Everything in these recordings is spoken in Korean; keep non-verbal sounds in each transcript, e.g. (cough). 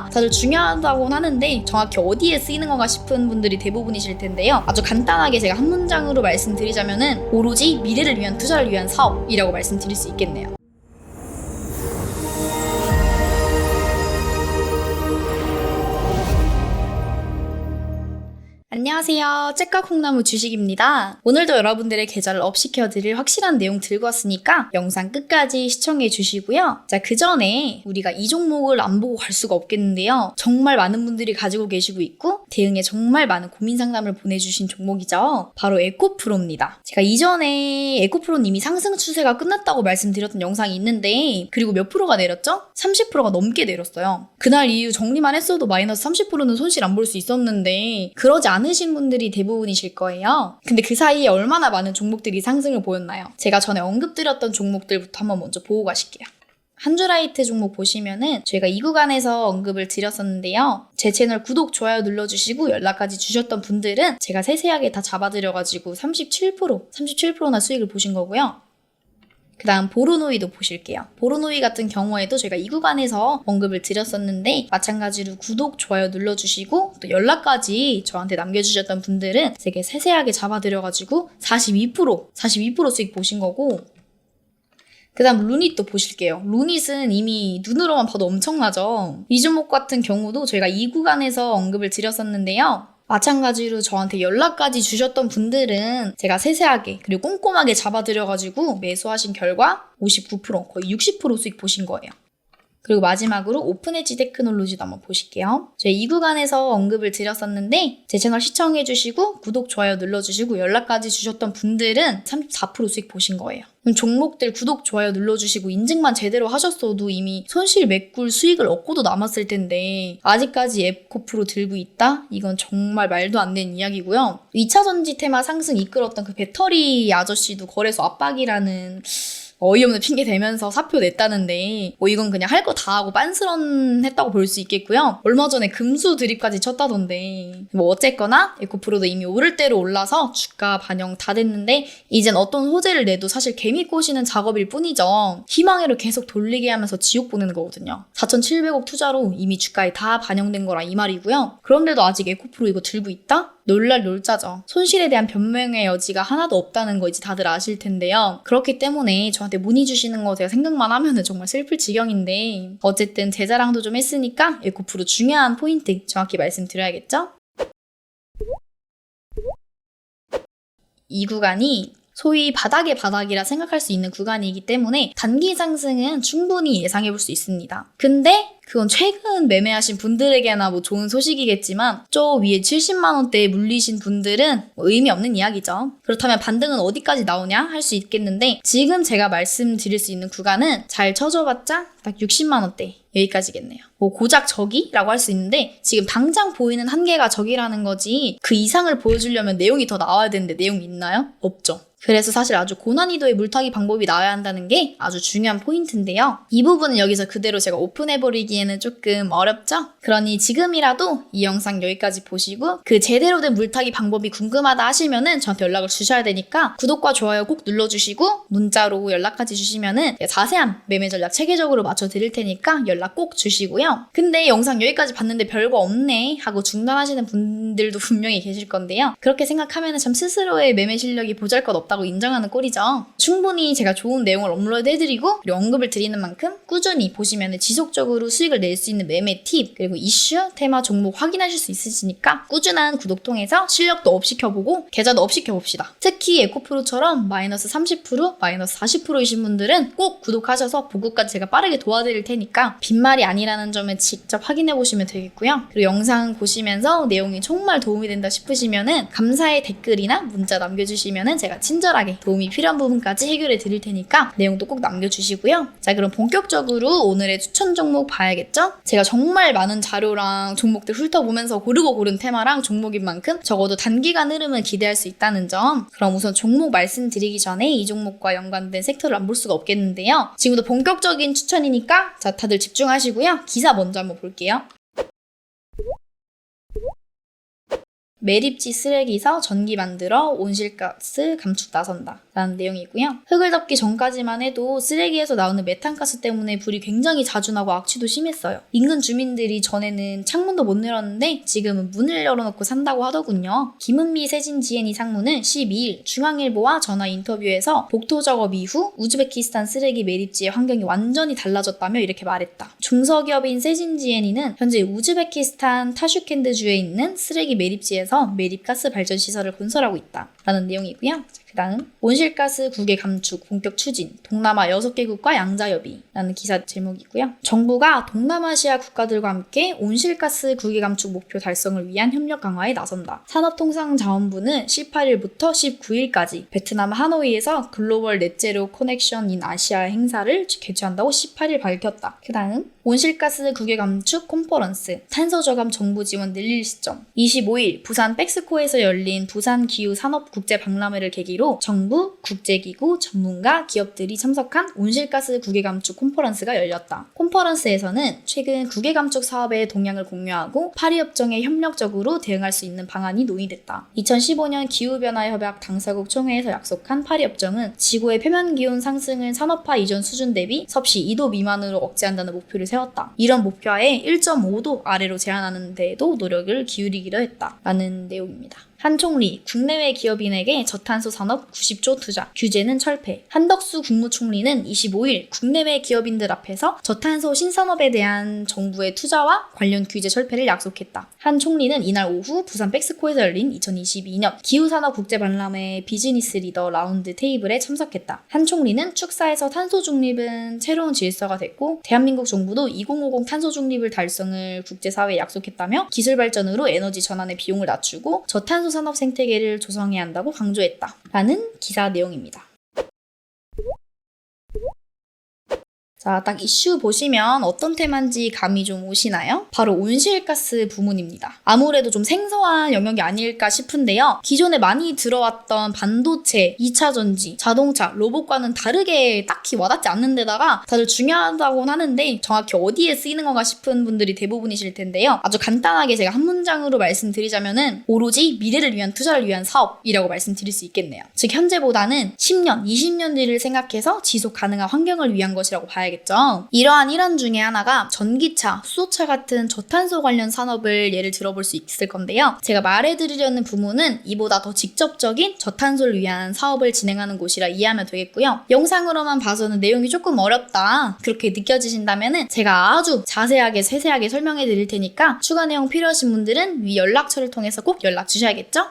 자체가 다들 중요하다고는 하는데 정확히 어디에 쓰이는 건가 싶은 분들이 대부분이실 텐데요. 아주 간단하게 제가 한 문장으로 말씀드리자면은 오로지 미래를 위한 투자를 위한 사업이라고 말씀드릴 수 있겠네요. 안녕하세요. 째까 콩나무 주식입니다. 오늘도 여러분들의 계좌를 업시켜드릴 확실한 내용 들고 왔으니까 영상 끝까지 시청해 주시고요. 자, 그 전에 우리가 이 종목을 안 보고 갈 수가 없겠는데요. 정말 많은 분들이 가지고 계시고 있고 대응에 정말 많은 고민 상담을 보내주신 종목이죠. 바로 에코프로입니다. 제가 이전에 에코프로는 이미 상승 추세가 끝났다고 말씀드렸던 영상이 있는데 그리고 몇 프로가 내렸죠? 30%가 넘게 내렸어요. 그날 이후 정리만 했어도 마이너스 30%는 손실 안 볼 수 있었는데 그러지 않으신 분들이 대부분이실 거예요. 근데 그 사이에 얼마나 많은 종목들이 상승을 보였나요? 제가 전에 언급드렸던 종목들부터 한번 먼저 보고 가실게요. 한주라이트 종목 보시면은 저희가 이 구간에서 언급을 드렸었는데요. 제 채널 구독, 좋아요 눌러주시고 연락까지 주셨던 분들은 제가 세세하게 다 잡아드려가지고 37%, 37%나 수익을 보신 거고요. 그 다음 보로노이도 보실게요. 보로노이 같은 경우에도 저희가 이 구간에서 언급을 드렸었는데 마찬가지로 구독, 좋아요 눌러주시고 또 연락까지 저한테 남겨주셨던 분들은 되게 세세하게 잡아드려가지고 42%, 42% 수익 보신 거고 그 다음 루닛도 보실게요. 루닛은 이미 눈으로만 봐도 엄청나죠. 이 종목 같은 경우도 저희가 이 구간에서 언급을 드렸었는데요. 마찬가지로 저한테 연락까지 주셨던 분들은 제가 세세하게 그리고 꼼꼼하게 잡아드려가지고 매수하신 결과 59% 거의 60% 수익 보신 거예요. 그리고 마지막으로 오픈엣지 테크놀로지도 한번 보실게요. 저희 이 구간에서 언급을 드렸었는데 제 채널 시청해주시고 구독, 좋아요 눌러주시고 연락까지 주셨던 분들은 34% 수익 보신 거예요. 그럼 종목들 구독, 좋아요 눌러주시고 인증만 제대로 하셨어도 이미 손실 메꿀 수익을 얻고도 남았을 텐데 아직까지 에코프로 들고 있다? 이건 정말 말도 안 되는 이야기고요. 2차 전지 테마 상승 이끌었던 그 배터리 아저씨도 거래소 압박이라는 어이없는 핑계 대면서 사표 냈다는데 뭐 이건 그냥 할 거 다 하고 빤스런했다고 볼 수 있겠고요. 얼마 전에 금수 드립까지 쳤다던데 뭐 어쨌거나 에코프로도 이미 오를 대로 올라서 주가 반영 다 됐는데 이젠 어떤 소재를 내도 사실 개미 꼬시는 작업일 뿐이죠. 희망회로 계속 돌리게 하면서 지옥 보내는 거거든요. 4,700억 투자로 이미 주가에 다 반영된 거라 이 말이고요. 그런데도 아직 에코프로 이거 들고 있다? 놀랄 놀자죠. 손실에 대한 변명의 여지가 하나도 없다는 거 이제 다들 아실 텐데요. 그렇기 때문에 저한테 문의 주시는 거 제가 생각만 하면은 정말 슬플 지경인데 어쨌든 제 자랑도 좀 했으니까 에코프로 중요한 포인트 정확히 말씀드려야겠죠? 이 구간이 소위 바닥의 바닥이라 생각할 수 있는 구간이기 때문에 단기 상승은 충분히 예상해 볼 수 있습니다. 근데 그건 최근 매매하신 분들에게나 뭐 좋은 소식이겠지만 저 위에 70만 원대에 물리신 분들은 뭐 의미 없는 이야기죠. 그렇다면 반등은 어디까지 나오냐 할 수 있겠는데 지금 제가 말씀드릴 수 있는 구간은 잘 쳐줘봤자 딱 60만 원대 여기까지겠네요. 뭐 고작 저기라고 할 수 있는데 지금 당장 보이는 한계가 저기라는 거지 그 이상을 보여주려면 내용이 더 나와야 되는데 내용이 있나요? 없죠. 그래서 사실 아주 고난이도의 물타기 방법이 나와야 한다는 게 아주 중요한 포인트인데요. 이 부분은 여기서 그대로 제가 오픈해버리기에는 조금 어렵죠? 그러니 지금이라도 이 영상 여기까지 보시고 그 제대로 된 물타기 방법이 궁금하다 하시면은 저한테 연락을 주셔야 되니까 구독과 좋아요 꼭 눌러주시고 문자로 연락까지 주시면은 자세한 매매 전략 체계적으로 맞춰드릴 테니까 연락 꼭 주시고요. 근데 영상 여기까지 봤는데 별거 없네 하고 중단하시는 분들도 (laughs) 분명히 계실 건데요. 그렇게 생각하면은 참 스스로의 매매 실력이 보잘것 없 없다고 인정하는 꼴이죠. 충분히 제가 좋은 내용을 업로드 해드리고 그리고 언급을 드리는 만큼 꾸준히 보시면 지속적으로 수익을 낼 수 있는 매매 팁 그리고 이슈, 테마, 종목 확인하실 수 있으시니까 꾸준한 구독 통해서 실력도 업 시켜보고 계좌도 업 시켜봅시다. 특히 에코프로처럼 마이너스 30% 마이너스 40%이신 분들은 꼭 구독하셔서 보고까지 제가 빠르게 도와드릴 테니까 빈말이 아니라는 점을 직접 확인해 보시면 되겠고요. 그리고 영상 보시면서 내용이 정말 도움이 된다 싶으시면은 감사의 댓글이나 문자 남겨주시면은 제가 친절하게 도움이 필요한 부분까지 해결해 드릴 테니까 내용도 꼭 남겨주시고요. 자, 그럼 본격적으로 오늘의 추천 종목 봐야겠죠? 제가 정말 많은 자료랑 종목들 훑어보면서 고르고 고른 테마랑 종목인 만큼 적어도 단기간 흐름을 기대할 수 있다는 점. 그럼 우선 종목 말씀드리기 전에 이 종목과 연관된 섹터를 안 볼 수가 없겠는데요. 지금부터 본격적인 추천이니까 자, 다들 집중하시고요. 기사 먼저 한번 볼게요. 매립지 쓰레기서 전기 만들어 온실가스 감축 나선다. 라는 내용이고요. 흙을 덮기 전까지만 해도 쓰레기에서 나오는 메탄가스 때문에 불이 굉장히 자주 나고 악취도 심했어요. 인근 주민들이 전에는 창문도 못 열었는데 지금은 문을 열어놓고 산다고 하더군요. 김은미 세진 지엔이 상무는 12일 중앙일보와 전화 인터뷰에서 복토 작업 이후 우즈베키스탄 쓰레기 매립지의 환경이 완전히 달라졌다며 이렇게 말했다. 중소기업인 세진 지엔이는 현재 우즈베키스탄 타슈켄드주에 있는 쓰레기 매립지에서 매립가스 발전 시설을 건설하고 있다. 라는 내용이고요. 그 다음 온실가스 국외 감축 본격 추진 동남아 6개국과 양자협의라는 기사 제목이고요. 정부가 동남아시아 국가들과 함께 온실가스 국외 감축 목표 달성을 위한 협력 강화에 나선다. 산업통상자원부는 18일부터 19일까지 베트남 하노이에서 글로벌 넷제로 커넥션 인 아시아 행사를 개최한다고 18일 밝혔다. 그 다음 온실가스 국외 감축 콘퍼런스 탄소 저감 정부 지원 늘릴 시점 25일 부산 백스코에서 열린 부산 기후 산업 국제 박람회를 계기로 정부, 국제기구, 전문가, 기업들이 참석한 온실가스 국외 감축 콘퍼런스가 열렸다. 콘퍼런스에서는 최근 국외 감축 사업의 동향을 공유하고 파리 협정에 협력적으로 대응할 수 있는 방안이 논의됐다. 2015년 기후 변화 협약 당사국 총회에서 약속한 파리 협정은 지구의 표면 기온 상승을 산업화 이전 수준 대비 섭씨 2도 미만으로 억제한다는 목표를 세웠다. 이런 목표하에 1.5도 아래로 제한하는 데에도 노력을 기울이기로 했다. 라는 내용입니다. 한 총리, 국내외 기업인에게 저탄소 산업 90조 투자, 규제는 철폐. 한덕수 국무총리는 25일 국내외 기업인들 앞에서 저탄소 신산업에 대한 정부의 투자와 관련 규제 철폐를 약속했다. 한 총리는 이날 오후 부산 백스코에서 열린 2022년 기후산업 국제박람회 비즈니스 리더 라운드 테이블에 참석했다. 한 총리는 축사에서 탄소 중립은 새로운 질서가 됐고 대한민국 정부도 2050 탄소 중립을 달성을 국제사회에 약속했다며 기술 발전으로 에너지 전환의 비용을 낮추고 저탄소 산업 생태계를 조성해야 한다고 강조했다. 라는 기사 내용입니다. 자, 딱 이슈 보시면 어떤 테마인지 감이 좀 오시나요? 바로 온실가스 부문입니다. 아무래도 좀 생소한 영역이 아닐까 싶은데요. 기존에 많이 들어왔던 반도체, 2차 전지, 자동차, 로봇과는 다르게 딱히 와닿지 않는 데다가 다들 중요하다고 하는데 정확히 어디에 쓰이는 건가 싶은 분들이 대부분이실 텐데요. 아주 간단하게 제가 한 문장으로 말씀드리자면은 오로지 미래를 위한 투자를 위한 사업이라고 말씀드릴 수 있겠네요. 즉 현재보다는 10년, 20년 뒤를 생각해서 지속 가능한 환경을 위한 것이라고 봐야 겠죠. 이러한 일환 중에 하나가 전기차, 수소차 같은 저탄소 관련 산업을 예를 들어볼 수 있을 건데요. 제가 말해드리려는 부문은 이보다 더 직접적인 저탄소를 위한 사업을 진행하는 곳이라 이해하면 되겠고요. 영상으로만 봐서는 내용이 조금 어렵다 그렇게 느껴지신다면 제가 아주 자세하게 세세하게 설명해 드릴 테니까 추가 내용 필요하신 분들은 위 연락처를 통해서 꼭 연락 주셔야겠죠?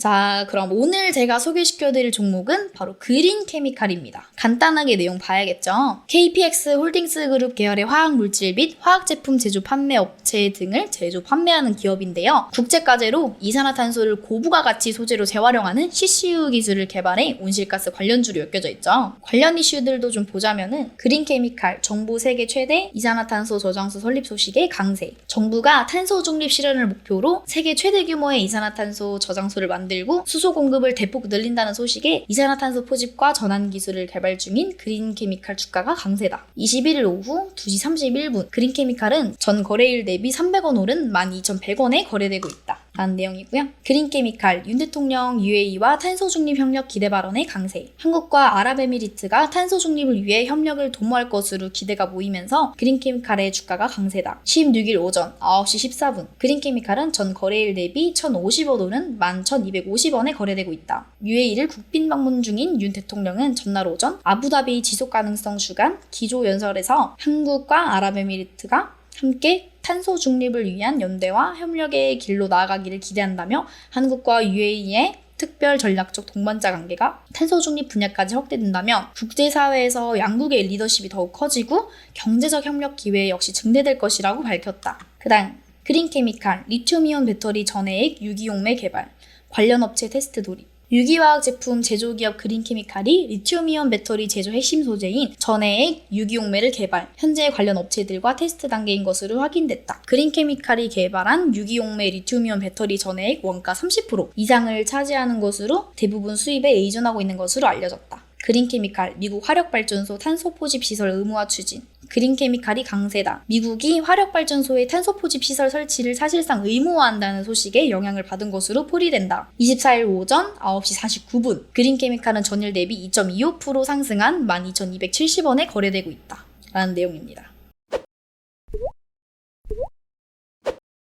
자, 그럼 오늘 제가 소개시켜드릴 종목은 바로 그린 케미칼입니다. 간단하게 내용 봐야겠죠? KPX 홀딩스 그룹 계열의 화학 물질 및 화학 제품 제조 판매 업체 등을 제조 판매하는 기업인데요. 국제 과제로 이산화탄소를 고부가 가치 소재로 재활용하는 CCU 기술을 개발해 온실가스 관련주로 엮여져 있죠. 관련 이슈들도 좀 보자면은 그린 케미칼 정부 세계 최대 이산화탄소 저장소 설립 소식의 강세. 정부가 탄소 중립 실현을 목표로 세계 최대 규모의 이산화탄소 저장소를 만 들고 수소 공급을 대폭 늘린다는 소식에 이산화탄소 포집과 전환 기술을 개발 중인 그린 케미칼 주가가 강세다. 21일 오후 2시 31분 그린 케미칼은 전 거래일 대비 300원 오른 12,100원에 거래되고 있다. 라는 내용이고요. 그린케미칼, 윤 대통령 UAE와 탄소 중립 협력 기대 발언의 강세. 한국과 아랍에미리트가 탄소 중립을 위해 협력을 도모할 것으로 기대가 모이면서 그린케미칼의 주가가 강세다. 16일 오전 9시 14분. 그린케미칼은 전 거래일 대비 1,050원 오른 11,250원에 거래되고 있다. UAE를 국빈 방문 중인 윤 대통령은 전날 오전 아부다비 지속가능성 주간 기조연설에서 한국과 아랍에미리트가 함께 탄소 중립을 위한 연대와 협력의 길로 나아가기를 기대한다며 한국과 UAE의 특별 전략적 동반자 관계가 탄소 중립 분야까지 확대된다면 국제사회에서 양국의 리더십이 더욱 커지고 경제적 협력 기회 역시 증대될 것이라고 밝혔다. 그 다음 그린 케미칼, 리튬이온 배터리 전해액 유기용매 개발, 관련 업체 테스트 돌입, 유기화학 제품 제조기업 그린케미칼이 리튬이온 배터리 제조 핵심 소재인 전해액 유기용매를 개발, 현재 관련 업체들과 테스트 단계인 것으로 확인됐다. 그린케미칼이 개발한 유기용매 리튬이온 배터리 전해액 원가 30% 이상을 차지하는 것으로 대부분 수입에 의존하고 있는 것으로 알려졌다. 그린케미칼 미국 화력발전소 탄소 포집 시설 의무화 추진. 그린케미칼이 강세다. 미국이 화력발전소의 탄소 포집 시설 설치를 사실상 의무화한다는 소식에 영향을 받은 것으로 풀이된다. 24일 오전 9시 49분. 그린케미칼은 전일 대비 2.25% 상승한 12,270원에 거래되고 있다. 라는 내용입니다.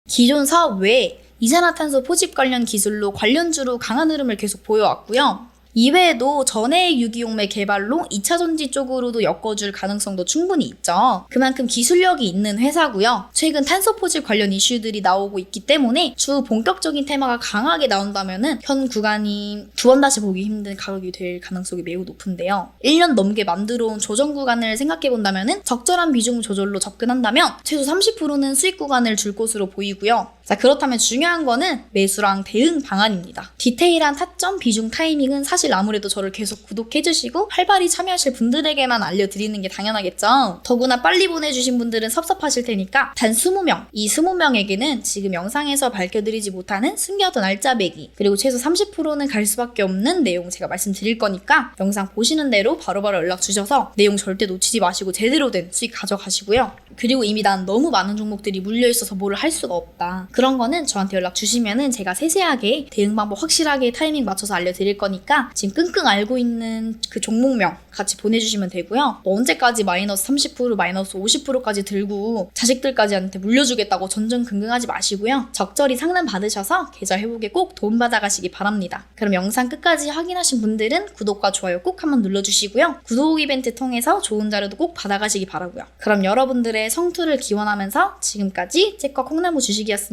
기존 사업 외에 이산화탄소 포집 관련 기술로 관련주로 강한 흐름을 계속 보여왔고요. 이외에도 전해의 유기용매 개발로 2차 전지 쪽으로도 엮어줄 가능성도 충분히 있죠. 그만큼 기술력이 있는 회사고요. 최근 탄소 포집 관련 이슈들이 나오고 있기 때문에 주 본격적인 테마가 강하게 나온다면은 현 구간이 두 번 다시 보기 힘든 가격이 될 가능성이 매우 높은데요. 1년 넘게 만들어 온 조정 구간을 생각해 본다면은 적절한 비중 조절로 접근한다면 최소 30%는 수익 구간을 줄 것으로 보이고요. 자, 그렇다면 중요한 거는 매수랑 대응 방안입니다. 디테일한 타점, 비중, 타이밍은 사실 아무래도 저를 계속 구독해주시고 활발히 참여하실 분들에게만 알려드리는 게 당연하겠죠. 더구나 빨리 보내주신 분들은 섭섭하실 테니까 단 20명, 이 20명에게는 지금 영상에서 밝혀드리지 못하는 숨겨둔 알짜배기, 그리고 최소 30%는 갈 수밖에 없는 내용 제가 말씀드릴 거니까 영상 보시는 대로 바로바로 연락 주셔서 내용 절대 놓치지 마시고 제대로 된 수익 가져가시고요. 그리고 이미 난 너무 많은 종목들이 물려있어서 뭐를 할 수가 없다. 그런 거는 저한테 연락 주시면은 제가 세세하게 대응 방법 확실하게 타이밍 맞춰서 알려드릴 거니까 지금 끙끙 앓고 있는 그 종목명 같이 보내주시면 되고요. 뭐 언제까지 마이너스 30% 마이너스 50%까지 들고 자식들까지한테 물려주겠다고 전전긍긍하지 마시고요. 적절히 상담 받으셔서 계좌 회복에 꼭 도움 받아 가시기 바랍니다. 그럼 영상 끝까지 확인하신 분들은 구독과 좋아요 꼭 한번 눌러주시고요. 구독 이벤트 통해서 좋은 자료도 꼭 받아가시기 바라고요. 그럼 여러분들의 성투를 기원하면서 지금까지 잭과 콩나무 주식이었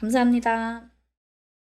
감사합니다.